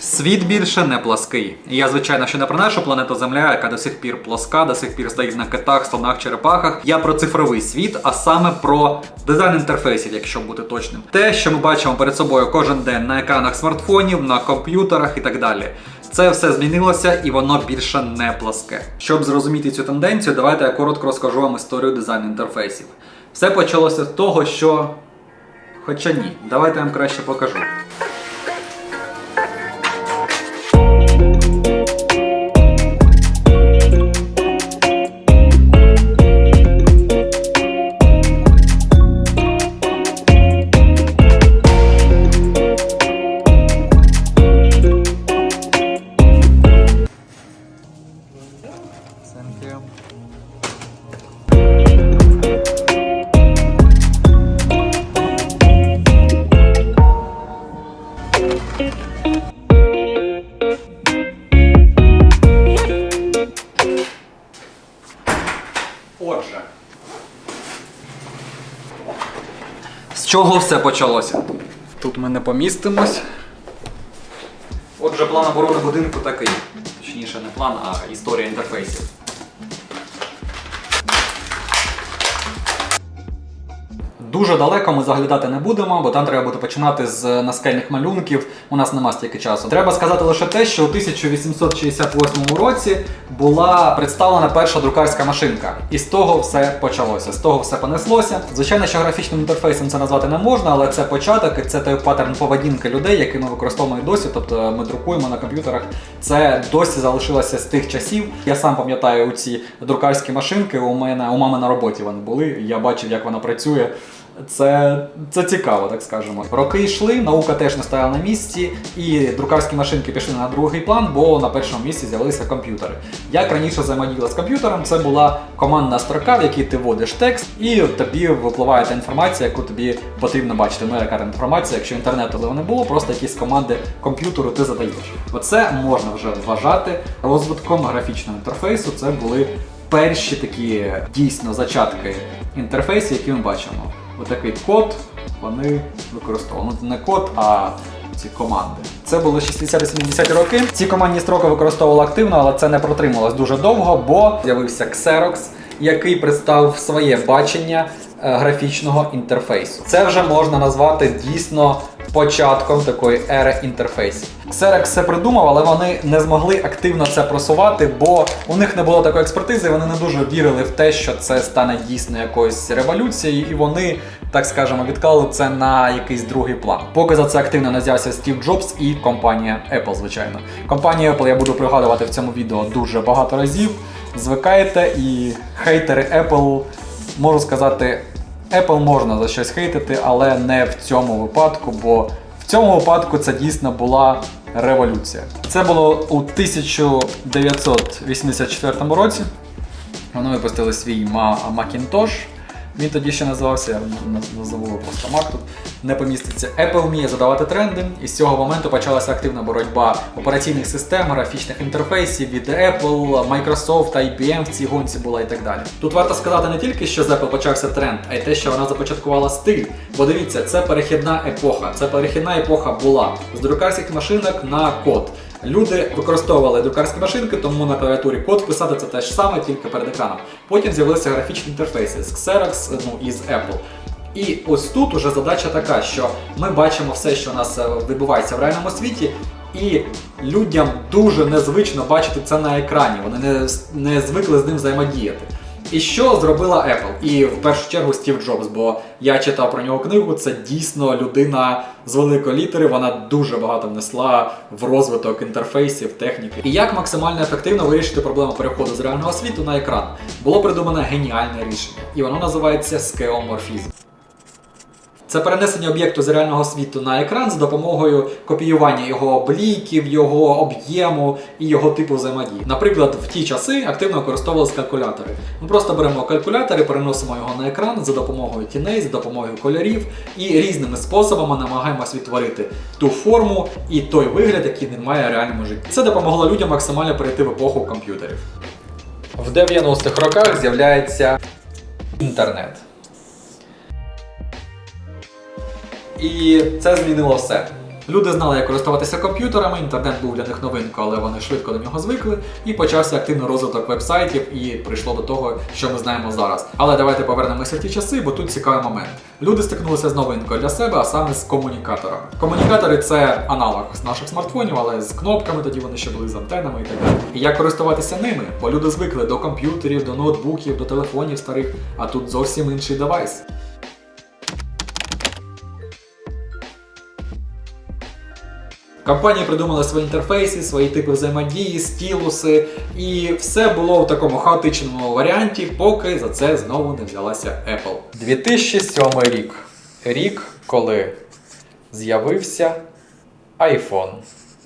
Світ більше не плаский. Я, звичайно, ще не про нашу планету Земля, яка до сих пір плоска, до сих пір стоїть на китах, слонах, черепахах. Я про цифровий світ, а саме про дизайн інтерфейсів, якщо бути точним. Те, що ми бачимо перед собою кожен день на екранах смартфонів, на комп'ютерах і так далі. Це все змінилося і воно більше не пласке. Щоб зрозуміти цю тенденцію, давайте я коротко розкажу вам історію дизайну інтерфейсів. Все почалося з того, що. Хоча ні, давайте я вам краще покажу. Чого все почалося? Тут ми не помістимось. Отже, план оборони будинку такий. Точніше, не план, а історія інтерфейсів. Дуже далеко ми заглядати не будемо, бо там треба буде починати з наскельних малюнків. У нас нема стільки часу. Треба сказати лише те, що у 1868 році була представлена перша друкарська машинка. І з того все почалося, з того все понеслося. Звичайно, що графічним інтерфейсом це назвати не можна, але це початок, і це той паттерн поведінки людей, який ми використовуємо і досі. Тобто ми друкуємо на комп'ютерах. Це досі залишилося з тих часів. Я сам пам'ятаю ці друкарські машинки. У мене у мами на роботі вони були. Я бачив, як вона працює. Це, це цікаво, так скажемо. Роки йшли, наука теж не стояла на місці, і друкарські машинки пішли на другий план, бо на першому місці з'явилися комп'ютери. Як раніше взаємодіяла з комп'ютером, це була командна строка, в якій ти вводиш текст, і тобі випливає та інформація, яку тобі потрібно бачити. Ну, яка інформація, якщо інтернету не було, просто якісь команди комп'ютеру ти задаєш. Оце можна вже вважати розвитком графічного інтерфейсу. Це були перші такі дійсно зачатки інтерфейсів, які ми бачимо. Отакий код вони використовували. Ну, не код, а ці команди. Це були 60-70 роки. Ці командні строки використовували активно, але це не протрималось дуже довго, бо з'явився Xerox, який представив своє бачення е, графічного інтерфейсу. Це вже можна назвати дійсно початком такої ери інтерфейсів. Xerox це придумав, але вони не змогли активно це просувати, бо у них не було такої експертизи, вони не дуже вірили в те, що це стане дійсно якоюсь революцією, і вони, так скажемо, відклали це на якийсь другий план. Поки за це активно не взявся Стів Джобс і компанія Apple, звичайно. Компанію Apple я буду пригадувати в цьому відео дуже багато разів. Звикаєте, і хейтери Apple, можу сказати, Apple можна за щось хейтити, але не в цьому випадку, бо в цьому випадку це дійсно була революція. Це було у 1984 році. Вони випустили свій Macintosh. Він тоді ще називався, я наз- назову просто Mac тут не поміститься. Apple вміє задавати тренди, і з цього моменту почалася активна боротьба операційних систем, графічних інтерфейсів від Apple, Microsoft, IBM в цій гонці була і так далі. Тут варто сказати не тільки, що з Apple почався тренд, а й те, що вона започаткувала стиль. Бо дивіться, це перехідна епоха. Це перехідна епоха була з друкарських машинок на код. Люди використовували друкарські машинки, тому на клавіатурі код писати це те ж саме, тільки перед екраном. Потім з'явилися графічні інтерфейси з Xerox, ну і з Apple. І ось тут уже задача така, що ми бачимо все, що у нас е, відбувається в реальному світі, і людям дуже незвично бачити це на екрані. Вони не, не звикли з ним взаємодіяти. І що зробила Apple? І в першу чергу Стів Джобс, бо я читав про нього книгу. Це дійсно людина з великої літери. Вона дуже багато внесла в розвиток інтерфейсів, техніки. І як максимально ефективно вирішити проблему переходу з реального світу на екран? Було придумане геніальне рішення, і воно називається скеоморфізм. Це перенесення об'єкту з реального світу на екран за допомогою копіювання його обліків, його об'єму і його типу взаємодії. Наприклад, в ті часи активно використовувалися калькулятори. Ми просто беремо калькулятор і переносимо його на екран за допомогою тіней, за допомогою кольорів і різними способами намагаємось відтворити ту форму і той вигляд, який він має в реальному житті. Це допомогло людям максимально перейти в епоху комп'ютерів. В 90-х роках з'являється інтернет. І це змінило все. Люди знали, як користуватися комп'ютерами, інтернет був для них новинкою, але вони швидко до нього звикли, і почався активний розвиток вебсайтів, і прийшло до того, що ми знаємо зараз. Але давайте повернемося в ті часи, бо тут цікавий момент. Люди стикнулися з новинкою для себе, а саме з комунікаторами. Комунікатори це аналог з наших смартфонів, але з кнопками тоді вони ще були з антенами і так далі. І як користуватися ними? Бо люди звикли до комп'ютерів, до ноутбуків, до телефонів старих, а тут зовсім інший девайс. Компанії придумала свої інтерфейси, свої типи взаємодії, стілуси, і все було в такому хаотичному варіанті, поки за це знову не взялася Apple. 2007 рік. Рік, коли з'явився iPhone.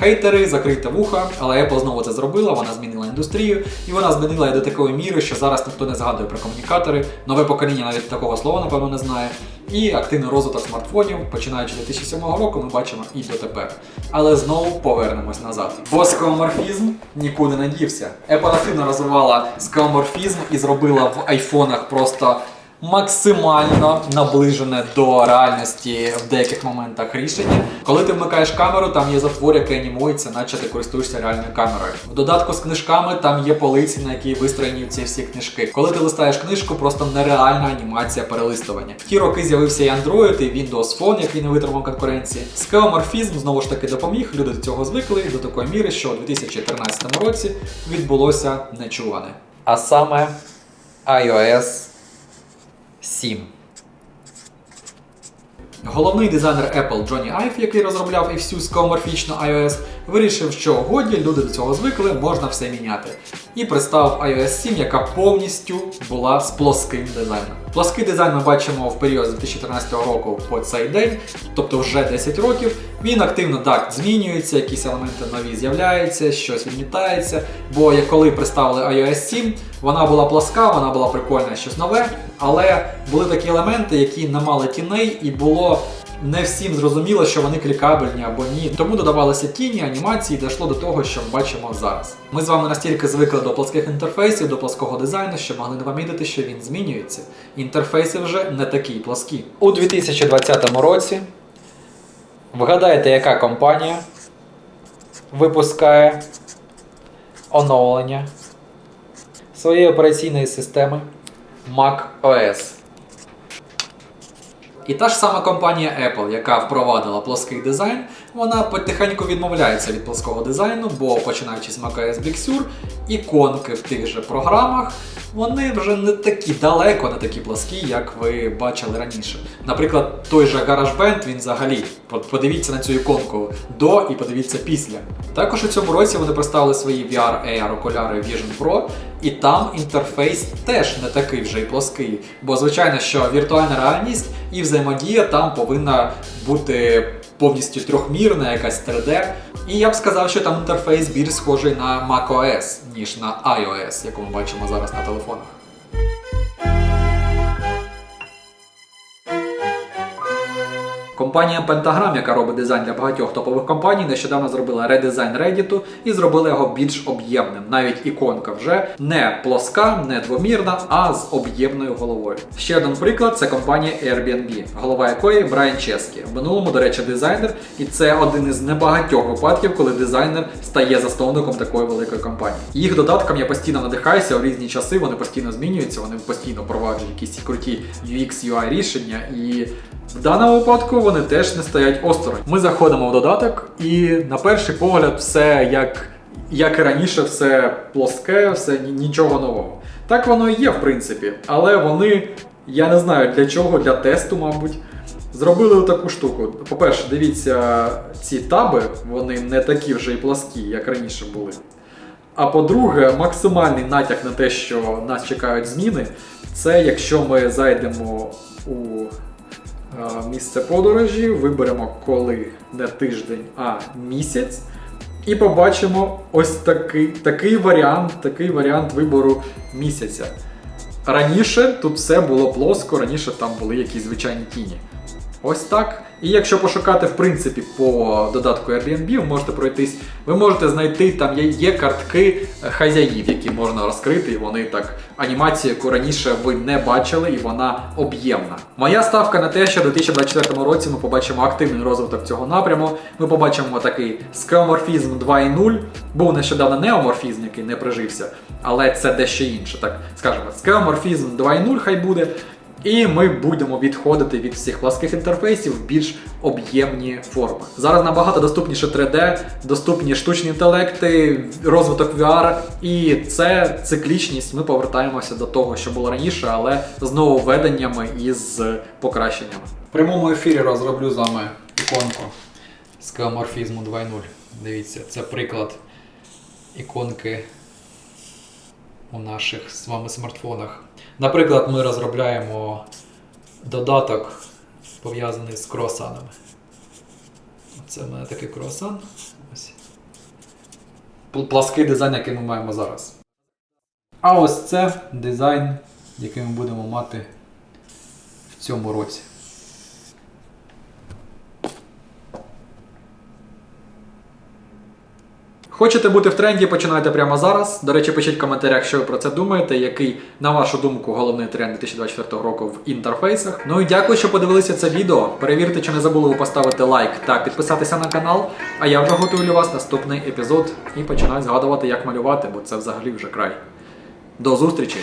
Хейтери, закрите вуха, але Apple знову це зробила, вона змінила індустрію, і вона змінила її до такої міри, що зараз ніхто не згадує про комунікатори. Нове покоління навіть такого слова, напевно, не знає. І активний розвиток смартфонів, починаючи з 2007 року, ми бачимо і дотепер. Але знову повернемось назад. Бо скеоморфізм нікуди не дівся. Apple активно розвивала скеоморфізм і зробила в айфонах просто максимально наближене до реальності в деяких моментах рішення. Коли ти вмикаєш камеру, там є затвор, який анімується, наче ти користуєшся реальною камерою. В додатку з книжками там є полиці, на які вистроєні ці всі книжки. Коли ти листаєш книжку, просто нереальна анімація перелистування. В ті роки з'явився і Android, і Windows Phone, який не витримав конкуренції. Скеоморфізм знову ж таки допоміг. Люди до цього звикли до такої міри, що у 2013 році відбулося нечуване. А саме iOS 7. Головний дизайнер Apple Джонні Айв, який розробляв і всю скеоморфічну iOS, вирішив, що годі люди до цього звикли, можна все міняти. І представив iOS 7, яка повністю була з плоским дизайном. Плоский дизайн ми бачимо в період з 2014 року по цей день, тобто вже 10 років. Він активно так змінюється, якісь елементи нові з'являються, щось відмітається. Бо як коли представили iOS 7, вона була плоска, вона була прикольна, щось нове, але були такі елементи, які не мали тіней, і було не всім зрозуміло, що вони клікабельні або ні. Тому додавалися тіні, анімації, і дійшло до того, що ми бачимо зараз. Ми з вами настільки звикли до плоских інтерфейсів, до плоского дизайну, що могли не помітити, що він змінюється. Інтерфейси вже не такі плоскі. У 2020 році вгадайте, яка компанія випускає оновлення своєї операційної системи Mac OS. І та ж сама компанія Apple, яка впровадила плоский дизайн, вона потихеньку відмовляється від плоского дизайну, бо починаючи з macOS Big Sur, іконки в тих же програмах, вони вже не такі далеко, не такі плоскі, як ви бачили раніше. Наприклад, той же GarageBand, він взагалі, подивіться на цю іконку до і подивіться після. Також у цьому році вони представили свої VR AR окуляри Vision Pro, і там інтерфейс теж не такий вже й плоский. Бо звичайно, що віртуальна реальність і взаємодія там повинна бути повністю трьохмірна, якась 3D. І я б сказав, що там інтерфейс більш схожий на macOS, ніж на iOS, яку ми бачимо зараз на телефонах. Компанія Pentagram, яка робить дизайн для багатьох топових компаній, нещодавно зробила редизайн Reddit і зробила його більш об'ємним. Навіть іконка вже не плоска, не двомірна, а з об'ємною головою. Ще один приклад це компанія Airbnb, голова якої Брайан Ческі. В минулому, до речі, дизайнер, і це один із небагатьох випадків, коли дизайнер стає засновником такої великої компанії. Їх додаткам я постійно надихаюся у різні часи. Вони постійно змінюються, вони постійно проваджують якісь круті UX, UI рішення і. В даному випадку вони теж не стоять осторонь. Ми заходимо в додаток, і на перший погляд, все як, як і раніше, все плоске, все нічого нового. Так воно і є, в принципі, але вони, я не знаю для чого, для тесту, мабуть. Зробили таку штуку. По-перше, дивіться, ці таби, вони не такі вже й пласкі, як раніше були. А по-друге, максимальний натяк на те, що нас чекають зміни, це якщо ми зайдемо у місце подорожі, виберемо коли не тиждень, а місяць. І побачимо ось такий, такий варіант, такий варіант вибору місяця. Раніше тут все було плоско, раніше там були якісь звичайні тіні. Ось так. І якщо пошукати в принципі по додатку Airbnb, ви можете пройтись, ви можете знайти там є, картки е, хазяїв, які можна розкрити, і вони так анімація, яку раніше ви не бачили, і вона об'ємна. Моя ставка на те, що в 2024 році ми побачимо активний розвиток цього напряму. Ми побачимо такий скеоморфізм 2.0. Був нещодавно неоморфізм, який не прижився, але це дещо інше. Так скажемо, скеоморфізм 2.0 хай буде. І ми будемо відходити від всіх пласких інтерфейсів в більш об'ємні форми. Зараз набагато доступніше 3D, доступні штучні інтелекти, розвиток VR, і це циклічність. Ми повертаємося до того, що було раніше, але з нововведеннями і з покращеннями. В прямому ефірі розроблю з вами іконку скеоморфізму 2.0. Дивіться, це приклад іконки у наших з вами смартфонах. Наприклад, ми розробляємо додаток, пов'язаний з круасанами. Це в мене такий круасан. Ось. Плаский дизайн, який ми маємо зараз. А ось це дизайн, який ми будемо мати в цьому році. Хочете бути в тренді, починайте прямо зараз. До речі, пишіть в коментарях, що ви про це думаєте, який, на вашу думку, головний тренд 2024 року в інтерфейсах. Ну і дякую, що подивилися це відео. Перевірте, чи не забули ви поставити лайк та підписатися на канал. А я вже готую для вас наступний епізод і починаю згадувати, як малювати, бо це взагалі вже край. До зустрічі!